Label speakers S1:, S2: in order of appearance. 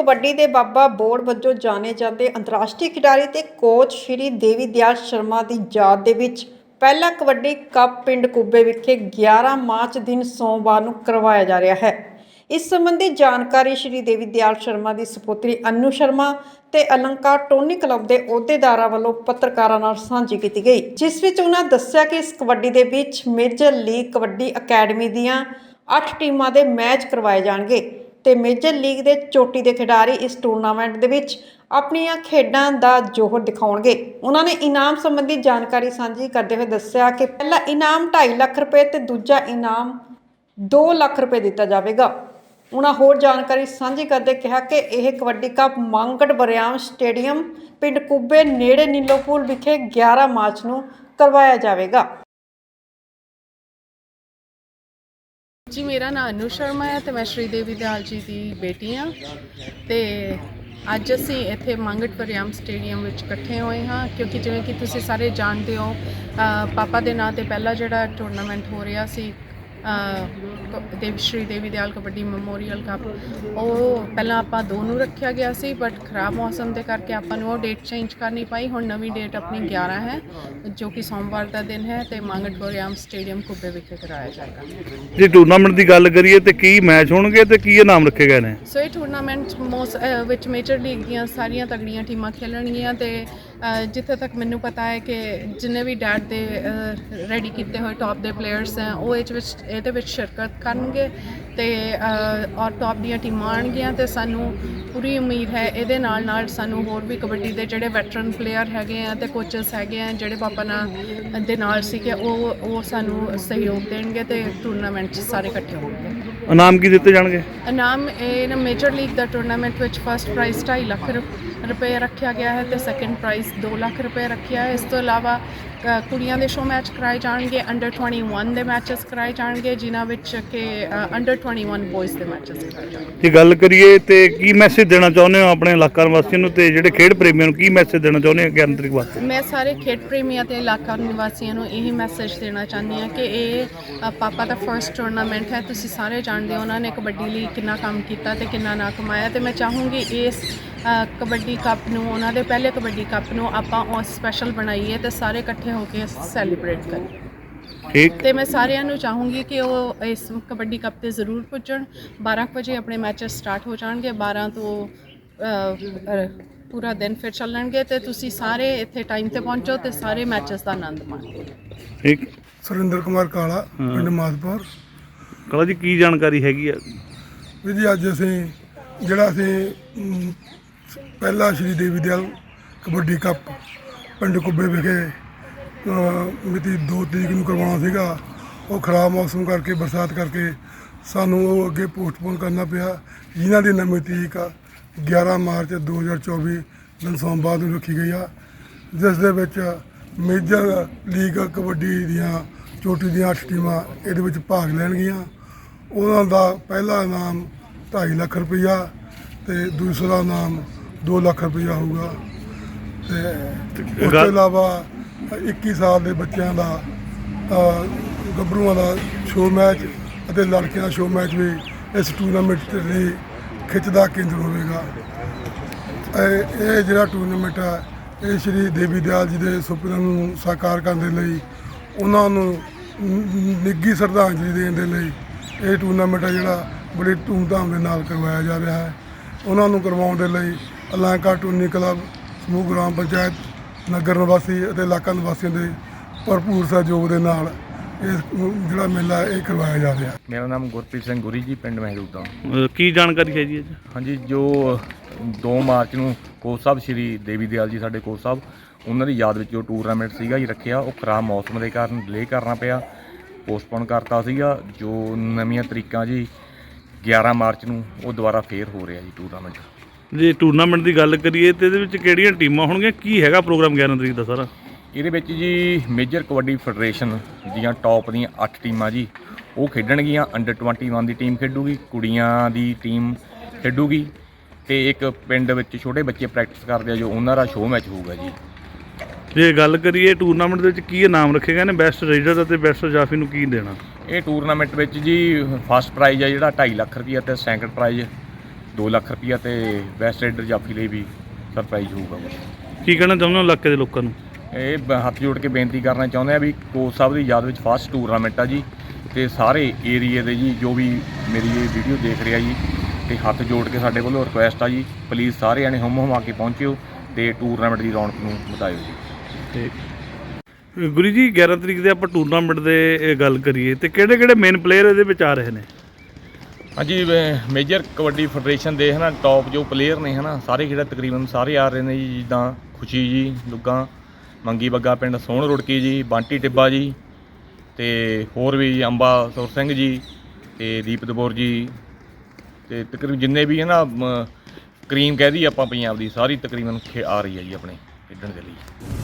S1: ਕਬੱਡੀ ਦੇ ਬਾਬਾ ਬੋਰਡ ਵਜੋਂ ਜਾਣੇ ਜਾਂਦੇ ਅੰਤਰਰਾਸ਼ਟਰੀ ਖਿਡਾਰੀ ਤੇ ਕੋਚ ਸ਼੍ਰੀ ਦੇਵੀ ਦਿਆਲ ਸ਼ਰਮਾ ਦੀ ਯਾਦ ਦੇ ਵਿੱਚ ਪਹਿਲਾ ਕਬੱਡੀ ਕੱਪ ਪਿੰਡ ਕੁੱਬੇ ਵਿਖੇ 11 ਮਾਰਚ ਦਿਨ ਸੋਮਵਾਰ ਨੂੰ ਕਰਵਾਇਆ ਜਾ ਰਿਹਾ ਹੈ। ਇਸ ਸੰਬੰਧੀ ਜਾਣਕਾਰੀ ਸ਼੍ਰੀ ਦੇਵੀ ਦਿਆਲ ਸ਼ਰਮਾ ਦੀ ਸੁਪੁੱਤਰੀ ਅਨੂ ਸ਼ਰਮਾ ਤੇ ਅਲੰਕਾਰ ਟੋਨੀ ਕਲੱਬ ਦੇ ਅਹੁਦੇਦਾਰਾਂ ਵੱਲੋਂ ਪੱਤਰਕਾਰਾਂ ਨਾਲ ਸਾਂਝੀ ਕੀਤੀ ਗਈ, ਜਿਸ ਵਿੱਚ ਉਹਨਾਂ ਦੱਸਿਆ ਕਿ ਇਸ ਕਬੱਡੀ ਦੇ ਵਿੱਚ ਮੇਜਰ ਲੀਗ ਕਬੱਡੀ ਅਕੈਡਮੀ ਦੀਆਂ 8 ਟੀਮਾਂ ਦੇ ਮੈਚ ਕਰਵਾਏ ਜਾਣਗੇ। ਤੇ ਮੇਜਰ ਲੀਗ ਦੇ ਚੋਟੀ ਦੇ ਖਿਡਾਰੀ ਇਸ ਟੂਰਨਾਮੈਂਟ ਦੇ ਵਿੱਚ ਆਪਣੀਆਂ ਖੇਡਾਂ ਦਾ ਜੋਹਰ ਦਿਖਾਉਣਗੇ। ਉਹਨਾਂ ਨੇ ਇਨਾਮ ਸੰਬੰਧੀ ਜਾਣਕਾਰੀ ਸਾਂਝੀ ਕਰਦੇ ਹੋਏ ਦੱਸਿਆ ਕਿ ਪਹਿਲਾ ਇਨਾਮ 2.5 ਲੱਖ ਰੁਪਏ ਤੇ ਦੂਜਾ ਇਨਾਮ 2 ਲੱਖ ਰੁਪਏ ਦਿੱਤਾ ਜਾਵੇਗਾ। ਉਹਨਾਂ ਹੋਰ ਜਾਣਕਾਰੀ ਸਾਂਝੀ ਕਰਦੇ ਕਿਹਾ ਕਿ ਇਹ ਕਬੱਡੀ ਕੱਪ ਮੰਗੜ ਬਰਿਆਮ ਸਟੇਡੀਅਮ, ਪਿੰਡ ਕੁੱਬੇ ਨੇੜੇ ਨੀਲੋਪੂਲ ਵਿਖੇ 11 ਮਾਰਚ ਨੂੰ ਕਰਵਾਇਆ ਜਾਵੇਗਾ।
S2: ਜੀ, ਮੇਰਾ ਨਾਮ ਅਨੂ ਸ਼ਰਮਾ ਹੈ ਤੇ ਮੈਂ ਸ਼੍ਰੀ ਦੇਵੀ ਦਿਆਲ ਜੀ ਦੀ ਬੇਟੀ ਹਾਂ। ਤੇ ਅੱਜ ਅਸੀਂ ਇੱਥੇ ਮੰਗਟ ਪਰਿਆਮ ਸਟੇਡੀਅਮ ਵਿੱਚ ਇਕੱਠੇ ਹੋਏ ਹਾਂ, ਕਿਉਂਕਿ ਜਿਵੇਂ ਕਿ ਤੁਸੀਂ ਸਾਰੇ ਜਾਣਦੇ ਹੋ ਪਾਪਾ ਦੇ ਨਾਂ ਤੇ ਪਹਿਲਾ ਜਿਹੜਾ ਟੂਰਨਾਮੈਂਟ ਹੋ ਰਿਹਾ ਸੀ ਦੇਵ ਸ਼੍ਰੀ ਦੇਵੀ ਦਿਆਲ ਕਬੱਡੀ ਮੈਮੋਰੀਅਲ ਕੱਪ। ਉਹ ਪਹਿਲਾਂ ਆਪਾਂ ਦੋ ਨੂੰ ਰੱਖਿਆ ਗਿਆ ਸੀ ਬਟ ਖਰਾਬ ਮੌਸਮ ਦੇ ਕਰਕੇ ਆਪਾਂ ਨੂੰ ਉਹ ਡੇਟ ਚੇਂਜ ਕਰਨੀ ਪਈ। ਹੁਣ ਨਵੀਂ ਡੇਟ ਆਪਣੀ 11 ਹੈ ਜੋ ਕਿ ਸੋਮਵਾਰ ਦਾ ਦਿਨ ਹੈ ਤੇ ਮੰਗਟ ਪਰਿਆਮ ਸਟੇਡੀਅਮ ਕੁੱਬੇ ਵਿਖੇ ਕਰਾਇਆ ਜਾਏਗਾ।
S3: ਜੇ ਟੂਰਨਾਮੈਂਟ ਦੀ ਗੱਲ ਕਰੀਏ ਤੇ ਕੀ ਮੈਚ ਹੋਣਗੇ ਤੇ ਕੀ ਇਨਾਮ ਰੱਖੇ ਗਏ ਨੇ?
S2: ਸੋ ਇਹ ਟੂਰਨਾਮੈਂਟ ਵਿੱਚ ਮੇਜਰ ਲੀਗ ਦੀਆਂ ਸਾਰੀਆਂ ਤਗੜੀਆਂ ਟੀਮਾਂ ਖੇਲਣਗੀਆਂ ਤੇ ਜਿੱਥੇ ਤੱਕ ਮੈਨੂੰ ਪਤਾ ਹੈ ਕਿ ਜਿੰਨੇ ਵੀ ਡੈਟ ਦੇ ਰੈਡੀ ਕੀਤੇ ਹੋਏ ਟੌਪ ਦੇ ਪਲੇਅਰਸ ਹੈ ਉਹ ਇਹ ਵਿੱਚ ਇਹਦੇ ਵਿੱਚ ਸ਼ਿਰਕਤ ਕਰਨਗੇ ਤੇ ਔਰ ਟੌਪ ਦੀਆਂ ਟੀਮਾਂ ਆਣਗੀਆਂ ਤੇ ਸਾਨੂੰ ਪੂਰੀ ਉਮੀਦ ਹੈ ਇਹਦੇ ਨਾਲ ਨਾਲ ਸਾਨੂੰ ਹੋਰ ਵੀ ਕਬੱਡੀ ਦੇ ਜਿਹੜੇ ਵੈਟਰਨ ਪਲੇਅਰ ਹੈਗੇ ਆ ਤੇ ਕੋਚਸ ਹੈਗੇ ਆ ਜਿਹੜੇ ਪਾਪਾ ਨਾਲ ਦੇ ਨਾਲ ਸੀ ਕਿ ਉਹ ਉਹ ਸਾਨੂੰ ਸਹਿਯੋਗ ਦੇਣਗੇ ਤੇ ਟੂਰਨਾਮੈਂਟ 'ਚ ਸਾਰੇ ਇਕੱਠੇ ਹੋਣਗੇ।
S3: ਇਨਾਮ ਕੀ ਦਿੱਤੇ ਜਾਣਗੇ?
S2: ਇਨਾਮ ਇਹ ਮੇਜਰ ਲੀਗ ਦਾ ਟੂਰਨਾਮੈਂਟ ਵਿੱਚ ਫਰਸਟ ਪ੍ਰਾਈਜ਼ 2.5 ਲੱਖ ਰੁਪ- ਰੁਪਏ ਰੱਖਿਆ ਗਿਆ ਹੈ ਤੇ ਸੈਕੰਡ ਪ੍ਰਾਈਜ਼ 2 ਲੱਖ ਰੁਪਏ ਰੱਖਿਆ ਹੈ। ਇਸ ਤੋਂ ਇਲਾਵਾ ਕੁੜੀਆਂ ਦੇ ਸ਼ੋ ਮੈਚ ਕਰਾਏ ਜਾਣਗੇ ਅੰਡਰ 21 ਦੇ ਮੈਚਸ ਕਰਾਏ ਜਾਣਗੇ ਜਿਨ੍ਹਾਂ ਵਿੱਚ ਕਿ ਅੰਡਰ 21 ਬॉयਜ਼ ਦੇ ਮੈਚਸ ਕਰਾਏ ਜਾਣਗੇ।
S3: ਜੇ ਗੱਲ ਕਰੀਏ ਤੇ ਕੀ ਮੈਸੇਜ ਦੇਣਾ ਚਾਹੁੰਦੇ ਹੋ ਆਪਣੇ ਇਲਾਕਾ ਨਿਵਾਸੀਆਂ ਨੂੰ ਤੇ ਜਿਹੜੇ ਖੇਡ ਪ੍ਰੇਮੀਆਂ ਨੂੰ ਕੀ ਮੈਸੇਜ ਦੇਣਾ ਚਾਹੁੰਦੇ ਹੋ 11 ਤਰੀਕ ਵਾਸਤੇ?
S2: ਮੈਂ ਸਾਰੇ ਖੇਡ ਪ੍ਰੇਮੀਆਂ ਤੇ ਇਲਾਕਾ ਨਿਵਾਸੀਆਂ ਨੂੰ ਇਹੀ ਮੈਸੇਜ ਦੇਣਾ ਚਾਹੁੰਦੀ ਹਾਂ ਕਿ ਇਹ ਪਾਪਾ ਦਾ ਫਰਸਟ ਟੂਰਨਾਮੈਂਟ ਹੈ। ਤੁਸੀਂ ਸਾਰੇ ਜਾਣਦੇ ਹੋ ਉਹਨਾਂ ਨੇ ਕਬੱਡੀ ਲਈ ਕਿੰਨਾ ਕੰਮ ਕੀਤਾ ਤੇ ਕਿੰਨਾ ਨਾ ਕਮਾਇਆ ਤੇ ਮੈਂ ਚਾਹੂੰਗੀ ਇਸ ਅ, ਕਬੱਡੀ ਕੱਪ ਨੂੰ ਉਹਨਾਂ ਦੇ ਪਹਿਲੇ ਕਬੱਡੀ ਕੱਪ ਨੂੰ ਆਪਾਂ ਉਹ ਸਪੈਸ਼ਲ ਬਣਾਈਏ ਤੇ ਸਾਰੇ ਇਕੱਠੇ ਹੋ ਕੇ ਸੈਲੀਬ੍ਰੇਟ ਕਰੀਏ।
S3: ਠੀਕ।
S2: ਤੇ ਮੈਂ ਸਾਰਿਆਂ ਨੂੰ ਚਾਹੂੰਗੀ ਕਿ ਉਹ ਇਸ ਕਬੱਡੀ ਕੱਪ ਤੇ ਜ਼ਰੂਰ ਪੁੱਜਣ। 12 ਕੁ ਵਜੇ ਆਪਣੇ ਮੈਚਸ ਸਟਾਰਟ ਹੋ ਜਾਣਗੇ 12 ਤੋਂ ਪੂਰਾ ਦਿਨ ਫਿਰ ਚੱਲਣਗੇ ਤੇ ਤੁਸੀਂ ਸਾਰੇ ਇੱਥੇ ਟਾਈਮ ਤੇ ਪਹੁੰਚੋ ਤੇ ਸਾਰੇ ਮੈਚਸ ਦਾ ਆਨੰਦ ਮਾਣੋ।
S3: ਠੀਕ।
S4: ਸੁਰਿੰਦਰ ਕੁਮਾਰ ਕਾਲਾ ਪਿੰਡ ਮਾਦਪੁਰ।
S3: ਕਲਾ ਜੀ ਕੀ ਜਾਣਕਾਰੀ ਹੈਗੀ ਆ?
S4: ਵੀ ਜੀ ਅੱਜ ਅਸੀਂ ਜਿਹੜਾ ਅਸੀਂ ਪਹਿਲਾ ਸ਼੍ਰੀ ਦੇਵੀ ਦਿਆਲ ਕਬੱਡੀ ਕੱਪ ਪਿੰਡ ਕੁੱਬੇ ਵਿਖੇ ਮਿਤੀ 2 ਤਰੀਕ ਨੂੰ ਕਰਵਾਉਣਾ ਸੀਗਾ। ਉਹ ਖਰਾਬ ਮੌਸਮ ਕਰਕੇ, ਬਰਸਾਤ ਕਰਕੇ ਸਾਨੂੰ ਉਹ ਅੱਗੇ ਪੋਸਟਪੋਨ ਕਰਨਾ ਪਿਆ। ਜਿਨ੍ਹਾਂ ਦੀ ਨਵੀਂ ਤਰੀਕ ਆ 11 ਮਾਰਚ 2024 ਦਿਨ ਸੋਮਵਾਰ ਨੂੰ ਰੱਖੀ ਗਈ ਆ। ਜਿਸ ਦੇ ਵਿੱਚ ਮੇਜਰ ਲੀਗ ਕਬੱਡੀ ਦੀਆਂ, ਚੋਟੀ ਦੀਆਂ 8 ਟੀਮਾਂ ਇਹਦੇ ਵਿੱਚ ਭਾਗ ਲੈਣਗੀਆਂ। ਉਹਨਾਂ ਦਾ ਪਹਿਲਾ ਇਨਾਮ 2.5 ਲੱਖ ਰੁਪਈਆ ਤੇ ਦੂਸਰਾ ਇਨਾਮ 2 ਲੱਖ ਰੁਪਈਆ ਹੋਊਗਾ। ਤੇ ਉਸ ਤੋਂ ਇਲਾਵਾ 21 ਸਾਲ ਦੇ ਬੱਚਿਆਂ ਦਾ ਗੱਭਰੂਆਂ ਦਾ ਸ਼ੋਅ ਮੈਚ ਅਤੇ ਲੜਕਿਆਂ ਦਾ ਸ਼ੋਅ ਮੈਚ ਵੀ ਇਸ ਟੂਰਨਾਮੈਂਟ ਦੇ ਖਿੱਚ ਦਾ ਕੇਂਦਰ ਹੋਵੇਗਾ। ਇਹ ਇਹ ਜਿਹੜਾ ਟੂਰਨਾਮੈਂਟ ਹੈ ਇਹ ਸ਼੍ਰੀ ਦੇਵੀ ਦਿਆਲ ਜੀ ਦੇ ਸੁਪਨਿਆਂ ਨੂੰ ਸਾਕਾਰ ਕਰਨ ਦੇ ਲਈ ਉਹਨਾਂ ਨੂੰ ਨ- ਨਿੱਘੀ ਸ਼ਰਧਾਂਜਲੀ ਦੇਣ ਦੇ ਲਈ ਇਹ ਟੂਰਨਾਮੈਂਟ ਹੈ ਜਿਹੜਾ ਬੜੀ ਧੂਮਧਾਮ ਦੇ ਨਾਲ ਕਰਵਾਇਆ ਜਾ ਰਿਹਾ ਹੈ। ਉਹਨਾਂ ਨੂੰ ਕਰਵਾਉਣ ਦੇ ਲਈ ਅਲਾਂਕਾ ਟੂਰਨੀ ਕਲੱਬ ਸਮੂਹ ਗ੍ਰਾਮ ਪੰਚਾਇਤ ਨਗਰ ਨਿਵਾਸੀ ਅਤੇ ਇਲਾਕਾ ਨਿਵਾਸੀਆਂ ਦੇ ਭਰਪੂਰ ਸਹਿਯੋਗ ਦੇ ਨਾਲ ਇਹ ਜਿਹੜਾ ਮੇਲਾ ਇਹ ਕਰਵਾਇਆ ਜਾ ਰਿਹਾ।
S5: ਮੇਰਾ ਨਾਮ ਗੁਰਪ੍ਰੀਤ ਸਿੰਘ ਗੁਰੀ ਜੀ ਪਿੰਡ ਮਹਿਰੂਦਾ
S3: ਅਹ ਕੀ ਜਾਣਕਾਰੀ ਹੈ ਜੀ?
S5: ਹਾਂਜੀ ਜੋ 2 ਮਾਰਚ ਨੂੰ ਕੋਚ ਸਾਹਿਬ ਸ਼੍ਰੀ ਦੇਵੀ ਦਿਆਲ ਜੀ ਸਾਡੇ ਕੋਚ ਸਾਹਿਬ ਉਹਨਾਂ ਦੀ ਯਾਦ ਵਿੱਚ ਜੋ ਟੂਰਨਾਮੈਂਟ ਸੀਗਾ ਜੀ ਰੱਖਿਆ ਉਹ ਖਰਾਬ ਮੌਸਮ ਦੇ ਕਾਰਨ ਡਿਲੇ ਕਰਨਾ ਪਿਆ ਪੋਸਟਪੋਨ ਕਰਤਾ ਸੀਗਾ ਜੋ ਨਵੀਆਂ ਤਰੀਕਾਂ ਜੀ 11 ਮਾਰਚ ਨੂੰ ਉਹ ਦੁਬਾਰਾ ਫੇਰ ਹੋ ਰਿਹਾ ਜੀ ਟੂਰਨਾਮੈਂਟ।
S3: ਜੇ ਟੂਰਨਾਮੈਂਟ ਦੀ ਗੱਲ ਕਰੀਏ ਤੇ ਇਹਦੇ ਵਿੱਚ ਕਿਹੜੀਆਂ ਟੀਮਾਂ ਹੋਣਗੀਆਂ? ਕੀ ਹੈਗਾ ਪ੍ਰੋਗਰਾਮ 11 ਤਰੀਕ ਦਾ ਸਾਰਾ?
S5: ਇਹਦੇ ਵਿੱਚ ਜੀ ਮੇਜਰ ਕਬੱਡੀ ਫੈਡਰੇਸ਼ਨ ਦੀਆਂ ਟੌਪ ਦੀਆਂ 8 ਟੀਮਾਂ ਜੀ ਉਹ ਖੇਡਣਗੀਆਂ ਅੰਡਰ 21 ਦੀ ਟੀਮ ਖੇਡੂਗੀ ਕੁੜੀਆਂ ਦੀ ਟੀਮ ਖੇਡੂਗੀ ਤੇ ਇੱਕ ਪਿੰਡ ਵਿੱਚ ਛੋਟੇ ਬੱਚੇ ਪ੍ਰੈਕਟਿਸ ਕਰਦੇ ਆ ਜੋ ਉਹਨਾਂ ਦਾ ਸ਼ੋਅ ਮੈਚ ਹੋਊਗਾ ਜੀ।
S3: ਜੇ ਗੱਲ ਕਰੀਏ ਟੂਰਨਾਮੈਂਟ ਦੇ ਵਿੱਚ ਕੀ ਇਨਾਮ ਰੱਖੇ ਗਏ ਨੇ ਬੈਸਟ ਰੇਡਰ ਅਤੇ ਬੈਸਟ ਜਾਫੀ ਨੂੰ ਕੀ ਦੇਣਾ?
S5: ਇਹ ਟੂਰਨਾਮੈਂਟ ਵਿੱਚ ਜੀ ਫਸਟ ਪ੍ਰਾਈਜ਼ ਆ ਜਿਹੜਾ 2.5 ਲੱਖ ਰੁਪਈਆ ਤੇ ਸੈਕੰਡ ਪ੍ਰਾਈਜ਼ 2 ਲੱਖ ਰੁਪਈਆ ਤੇ ਬੈਸਟ ਰੇਡਰ ਜਾਫੀ ਲਈ ਵੀ ਸਰਪ੍ਰਾਈਜ਼ ਹੋਊਗਾ
S3: ਕੀ। ਕਹਿਣਾ ਚਾਹੁੰਦੇ ਹੋ ਇਲਾਕੇ ਦੇ ਲੋਕਾਂ ਨੂੰ?
S5: ਇਹ ਬ- ਹੱਥ ਜੋੜ ਕੇ ਬੇਨਤੀ ਕਰਨਾ ਚਾਹੁੰਦੇ ਆ ਵੀ ਕੋਚ ਸਾਹਿਬ ਦੀ ਯਾਦ ਵਿੱਚ ਫਸਟ ਟੂਰਨਾਮੈਂਟ ਆ ਜੀ ਤੇ ਸਾਰੇ ਏਰੀਏ ਦੇ ਜੀ ਜੋ ਵੀ ਮੇਰੀ ਇਹ ਵੀਡੀਓ ਦੇਖ ਰਿਹਾ ਜੀ ਤੇ ਹੱਥ ਜੋੜ ਕੇ ਸਾਡੇ ਵੱਲੋਂ ਰਿਕੁਐਸਟ ਆ ਜੀ ਪਲੀਜ਼ ਸਾਰੇ ਜਣੇ ਹਮ ਹਮ ਆ ਕੇ ਪਹੁੰਚਿਓ ਤੇ ਟੂਰਨਾਮੈਂਟ ਦੀ ਰੌਣਕ ਨੂੰ ਵਧਾਇਓ ਜੀ।
S3: ਤੇ ਗੁਰੂ ਜੀ 11 ਤਰੀਕ ਦੇ ਆਪਾਂ ਟੂਰਨਾਮੈਂਟ ਦੇ ਇਹ ਗੱਲ ਕਰੀਏ ਤੇ ਕਿਹੜੇ ਕਿਹੜੇ ਮੇਨ ਪਲੇਅਰ ਇਹਦੇ ਵਿੱਚ ਆ ਰਹੇ ਨੇ?
S5: ਹਾਂਜੀ ਮੇਜਰ ਕਬੱਡੀ ਫੈਡਰੇਸ਼ਨ ਦੇ ਹਨਾ ਟੌਪ ਜੋ ਪਲੇਅਰ ਨੇ ਹਨਾ ਸਾਰੇ ਖੇਡਾਂ ਤਕਰੀਬਨ ਸਾਰੇ ਆ ਰਹੇ ਨੇ ਜੀ ਜਿੱਦਾਂ ਖੁਸ਼ੀ ਜੀ ਲੁੱਗਾ ਮੰਗੀ ਬੱਗਾ ਪਿੰਡ ਸੋਹਣ ਰੁੜਕੀ ਜੀ ਬਾਂਟੀ ਟਿੱਬਾ ਜੀ ਤੇ ਹੋਰ ਵੀ ਅੰਬਾ ਸੁਰ ਸਿੰਘ ਜੀ ਤੇ ਦੀਪ ਦਬੋਰ ਜੀ ਤੇ ਤਕਰੀਬਨ ਜਿੰਨੇ ਵੀ ਹਨਾ ਮ, ਕਰੀਮ ਕਹਿ ਦੀ ਆਪਾਂ ਪੰਜਾਬ ਦੀ ਸਾਰੀ ਤਕਰੀਬਨ ਖੇ- ਆ ਰਹੀ ਹੈ ਜੀ ਆਪਣੇ ਖੇਡਣ ਦੇ ਲਈ।